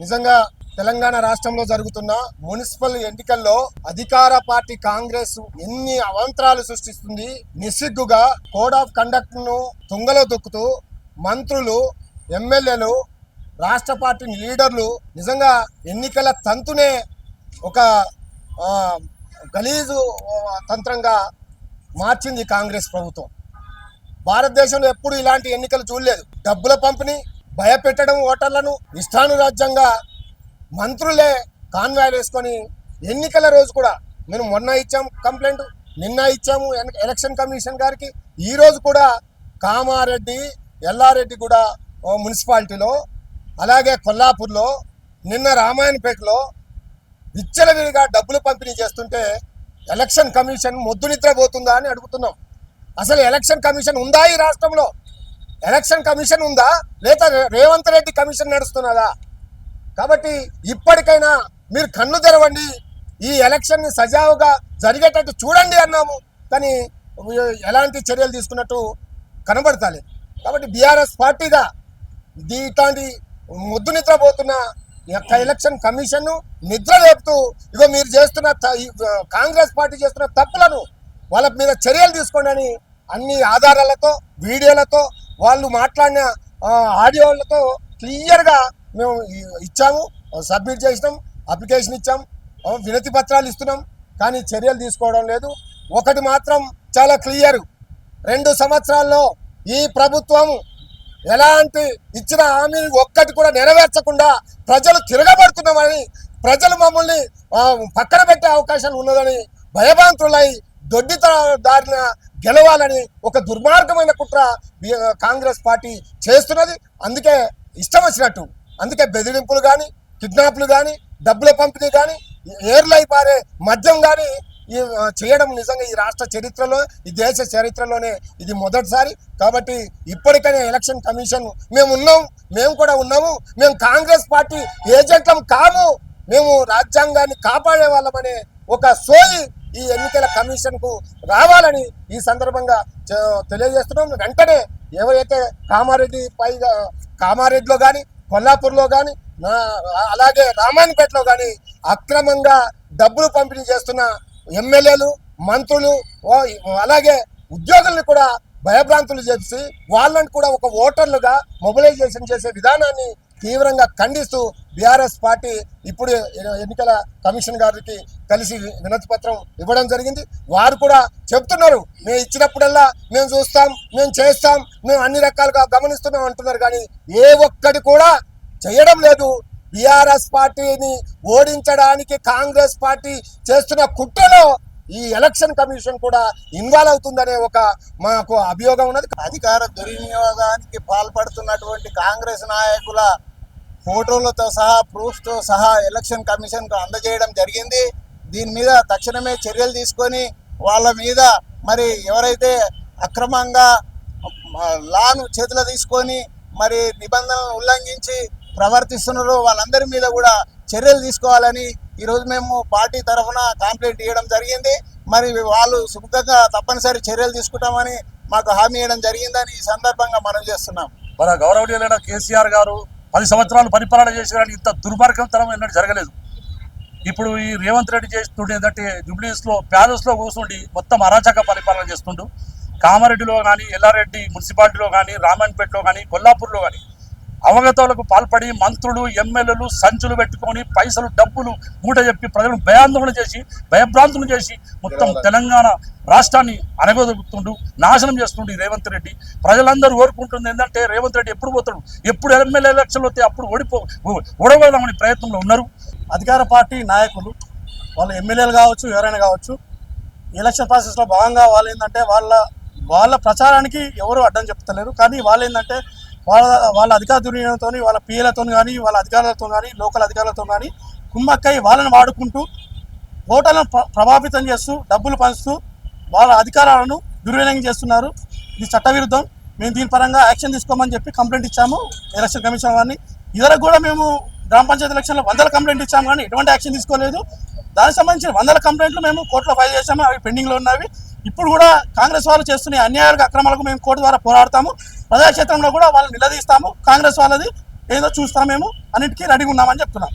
నిజంగా తెలంగాణ రాష్ట్రంలో జరుగుతున్న మున్సిపల్ ఎన్నికల్లో అధికార పార్టీ కాంగ్రెస్ ఎన్ని అవంతరాలు సృష్టిస్తుంది నిస్సిగ్గుగా కోడ్ ఆఫ్ కండక్ట్ను తుంగలో దొక్కుతూ మంత్రులు ఎమ్మెల్యేలు రాష్ట్ర పార్టీ లీడర్లు నిజంగా ఎన్నికల తంతునే ఒక గలీజు తంత్రంగా మార్చింది కాంగ్రెస్ ప్రభుత్వం. భారతదేశంలో ఎప్పుడు ఇలాంటి ఎన్నికలు చూడలేదు. డబ్బుల పంపిణీ భయపెట్టడం ఓటర్లను ఇష్టానురాజ్యంగా మంత్రులే కాన్వాయ్ వేసుకొని ఎన్నికల రోజు కూడా మేము మొన్న ఇచ్చాము కంప్లైంట్ నిన్న ఇచ్చాము ఎన్- ఎలక్షన్ కమిషన్ గారికి. ఈరోజు కూడా కామారెడ్డి ఎల్లారెడ్డి కూడా ఓ మున్సిపాలిటీలో అలాగే కొల్లాపూర్లో నిన్న రామాయణపేటలో విచ్చలవిడిగా డబ్బులు పంపిణీ చేస్తుంటే ఎలక్షన్ కమిషన్ మొద్దు నిద్రపోతుందా అని అడుగుతున్నాం. అసలు ఎలక్షన్ కమిషన్ ఉందా ఈ రాష్ట్రంలో? ఎలక్షన్ కమిషన్ ఉందా? లేదా రేవంత్ రెడ్డి కమిషన్ నడుస్తున్నదా? కాబట్టి ఇప్పటికైనా మీరు కన్ను తెరవండి. ఈ ఎలక్షన్ని సజావుగా జరిగేటట్టు చూడండి అన్నాము. కానీ ఎలాంటి చర్యలు తీసుకున్నట్టు కనబడతాలేదు కాబట్టి బీఆర్ఎస్ పార్టీగా ఇది ఇట్లాంటి ముద్దు నిద్రపోతున్న యొక్క ఎలక్షన్ కమిషన్ నిద్ర లేపుతూ ఇగో మీరు చేస్తున్న త- కాంగ్రెస్ పార్టీ చేస్తున్న తప్పులను వాళ్ళ మీద చర్యలు తీసుకోండి అని అన్ని ఆధారాలతో వీడియోలతో వాళ్ళు మాట్లాడిన ఆడియోలతో క్లియర్గా మేము ఇచ్చాము సబ్మిట్ చేసినాం అప్లికేషన్ ఇచ్చాం వినతి పత్రాలు ఇస్తున్నాం కానీ చర్యలు తీసుకోవడం లేదు. ఒకటి మాత్రం చాలా క్లియర్ రెండు సంవత్సరాల్లో ఈ ప్రభుత్వం ఎలాంటి ఇచ్చిన హామీని ఒక్కటి కూడా నెరవేర్చకుండా ప్రజలు తిరగబడుతున్నామని ప్రజలు మమ్మల్ని పక్కన పెట్టే అవకాశాలు ఉన్నదని భయభ్రాంతులై దొడ్డిత దారిన గెలవాలని ఒక దుర్మార్గమైన కుట్ర కాంగ్రెస్ పార్టీ చేస్తున్నది. అందుకే ఇష్టం వచ్చినట్టు. అందుకే బెదిరింపులు కానీ కిడ్నాప్లు కానీ డబ్బుల పంపిణీ కానీ ఏర్లై పారే మద్యం కానీ ఈ చేయడం నిజంగా ఈ రాష్ట్ర చరిత్రలో ఈ దేశ చరిత్రలోనే ఇది మొదటిసారి. కాబట్టి ఇప్పటికైనా ఎలక్షన్ కమిషన్ మేము ఉన్నాం మేము కూడా ఉన్నాము. మేము కాంగ్రెస్ పార్టీ ఏజెంట్లం కాము. మేము రాజ్యాంగాన్ని కాపాడే వాళ్ళమనే ఒక సోయి ఈ ఎన్నికల కమిషన్కు రావాలని ఈ సందర్భంగా తెలియజేస్తున్నాం. వెంటనే ఎవరైతే కామారెడ్డి పైగా కామారెడ్డిలో కానీ కొల్లాపూర్లో కానీ నా అలాగే రామాయణపేటలో కానీ అక్రమంగా డబ్బులు పంపిణీ చేస్తున్న ఎమ్మెల్యేలు మంత్రులు ఓ- అలాగే ఉద్యోగుల్ని కూడా భయభ్రాంతులు చేసి వాళ్ళని కూడా ఒక ఓటర్లుగా మొబిలైజేషన్ చేసే విధానాన్ని తీవ్రంగా ఖండిస్తూ బీఆర్ఎస్ పార్టీ ఇప్పుడు ఎన్నికల కమిషన్ గారికి కలిసి వినతి పత్రం ఇవ్వడం జరిగింది. వారు కూడా చెప్తున్నారు మేము ఇచ్చినప్పుడల్లా మేము చూస్తాం మేము చేస్తాం మేము అన్ని రకాలుగా గమనిస్తున్నాం అంటున్నారు. కానీ ఏ ఒక్కటి కూడా చేయడం లేదు. బీఆర్ఎస్ పార్టీని ఓడించడానికి కాంగ్రెస్ పార్టీ చేస్తున్న కుట్రలో ఈ ఎలక్షన్ కమిషన్ కూడా ఇన్వాల్వ్ అవుతుందనే ఒక మాకు అభియోగం ఉన్నది. అధికార దుర్వినియోగానికి పాల్పడుతున్నటువంటి కాంగ్రెస్ నాయకుల ఫోటోలతో సహా ప్రూఫ్తో సహా ఎలక్షన్ కమిషన్కు అందజేయడం జరిగింది. దీని మీద తక్షణమే చర్యలు తీసుకొని వాళ్ళ మీద మరి ఎవరైతే అక్రమంగా లాను చేతిలో తీసుకొని మరి నిబంధనలను ఉల్లంఘించి ప్రవర్తిస్తున్నారో వాళ్ళందరి మీద కూడా చర్యలు తీసుకోవాలని ఈరోజు మేము పార్టీ తరఫున కంప్లైంట్ ఇవ్వడం జరిగింది. మరి వాళ్ళు సుముఖంగా తప్పనిసరి చర్యలు తీసుకుంటామని మాకు హామీ ఇవ్వడం జరిగిందని ఈ సందర్భంగా మనం చేస్తున్నాం. మన గౌరవనీయులైన కేసీఆర్ గారు పది సంవత్సరాలు పరిపాలన చేశారని ఇంత దుర్మార్గంతరం ఎన్నడూ జరగలేదు. ఇప్పుడు ఈ రేవంత్ రెడ్డి చేస్తుండే ఏంటంటే జూబ్లీస్లో ప్యాలెస్లో కూర్చుండి మొత్తం అరాచక పరిపాలన చేస్తుండు. కామారెడ్డిలో కానీ ఎల్లారెడ్డి మున్సిపాలిటీలో కానీ రామన్పేటలో కానీ కొల్లాపూర్లో కానీ అవగతాలకు పాల్పడి మంత్రులు ఎమ్మెల్యేలు సంచులు పెట్టుకొని పైసలు డబ్బులు మూట చెప్పి ప్రజలను భయాందోళన చేసి భయభ్రాంతులు చేసి మొత్తం తెలంగాణ రాష్ట్రాన్ని అనగదొక్కుతుండు నాశనం చేస్తుండు రేవంత్ రెడ్డి. ప్రజలందరూ కోరుకుంటుంది ఏంటంటే రేవంత్ రెడ్డి ఎప్పుడు పోతాడు? ఎప్పుడు ఎమ్మెల్యే ఎలక్షన్లు వస్తే అప్పుడు ఓడిపో ఓడగొడదామని ప్రయత్నంలో ఉన్నారు. అధికార పార్టీ నాయకులు వాళ్ళు ఎమ్మెల్యేలు కావచ్చు ఎవరైనా కావచ్చు ఎలక్షన్ ప్రాసెస్లో భాగంగా వాళ్ళు ఏంటంటే వాళ్ళ వాళ్ళ ప్రచారానికి ఎవరు అడ్డం చెప్తలేరు. కానీ వాళ్ళు ఏంటంటే వాళ్ళ వాళ్ళ అధికార దుర్వినియోగంతో వాళ్ళ పిఎలతో కానీ వాళ్ళ అధికారులతో కానీ లోకల్ అధికారులతో కానీ కుమ్మక్కై వాళ్ళని వాడుకుంటూ ఓటర్లను ప్రభావితం చేస్తూ డబ్బులు పంచుతూ వాళ్ళ అధికారాలను దుర్వినియోగం చేస్తున్నారు. ఇది చట్టవిరుద్ధం. మేము దీని పరంగా యాక్షన్ తీసుకోమని చెప్పి కంప్లైంట్ ఇచ్చాము. ఎలక్షన్ కమిషన్ వారిని. ఇద్దరు కూడా మేము గ్రామ పంచాయతీ ఎలక్షన్లో వందల కంప్లైంట్ ఇచ్చాము కానీ ఎటువంటి యాక్షన్ తీసుకోలేదు. దానికి సంబంధించిన వందల కంప్లైంట్లు మేము కోర్టులో ఫైల్ చేసాము అవి పెండింగ్లో ఉన్నవి. ఇప్పుడు కూడా కాంగ్రెస్ వాళ్ళు చేస్తున్న అన్యాయాలకు అక్రమాలకు మేము కోర్టు ద్వారా పోరాడతాము. ప్రజాక్షేత్రంలో కూడా వాళ్ళని నిలదీస్తాము. కాంగ్రెస్ వాళ్ళది ఏదో చూస్తామేమో అన్నిటికీ రెడీగా ఉన్నామని చెప్తున్నాం.